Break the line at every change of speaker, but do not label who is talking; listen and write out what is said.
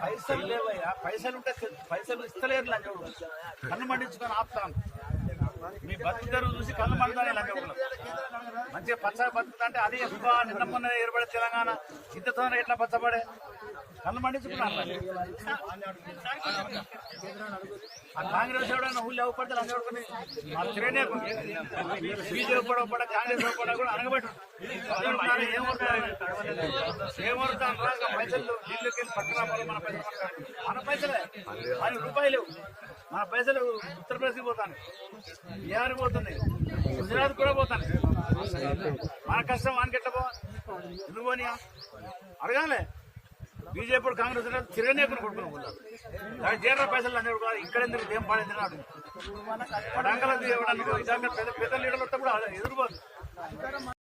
పైసలు లేవయ్యా. పైసలు ఉంటే పైసలు ఇస్తలేరు లంచం కన్ను మండించుకొని ఆపుతాను. మీ బతుకుదరు చూసి కన్ను మండుతానే లంచం మంచిగా పచ్చ బతుకుతుంటే అది ఎక్కువ నిన్న మొన్న ఏర్పడే తెలంగాణ ఇంతతో ఎట్లా పచ్చబడే? కళ్ళు మండించుకున్నాను ఆ కాంగ్రెస్ ఎవడన్నా ఊళ్ళో అవ్వపడితే లంచం కొడుకుని మా శ్రేణి బీజేపీ కూడా కాంగ్రెస్ కూడా కూడా అనగబెట్టు ఏమవుతారు ఏమవుతాను రా పైసలు ఇల్లుకి పక్కన మన పైసలు మన పైసలే. మన రూపాయలు మన పైసలు ఉత్తరప్రదేశ్కి పోతాను. బీహార్కి పోతుంది గుజరాత్ కూడా పోతాను. మన కష్టం వానికి ఎట్లా పోవాలి? ఎందుకు పోనీయా అడగాలి. బీజేపీ కాంగ్రెస్ తిరగనే కొనుక్కుంటున్నాం జీరో పైసలు అన్నీ కూడా ఇక్కడ ఎందుకు ఏం పడేది నాడు పడంగల పెద్ద పెద్ద లీడర్లు కూడా ఎదురుపోతుంది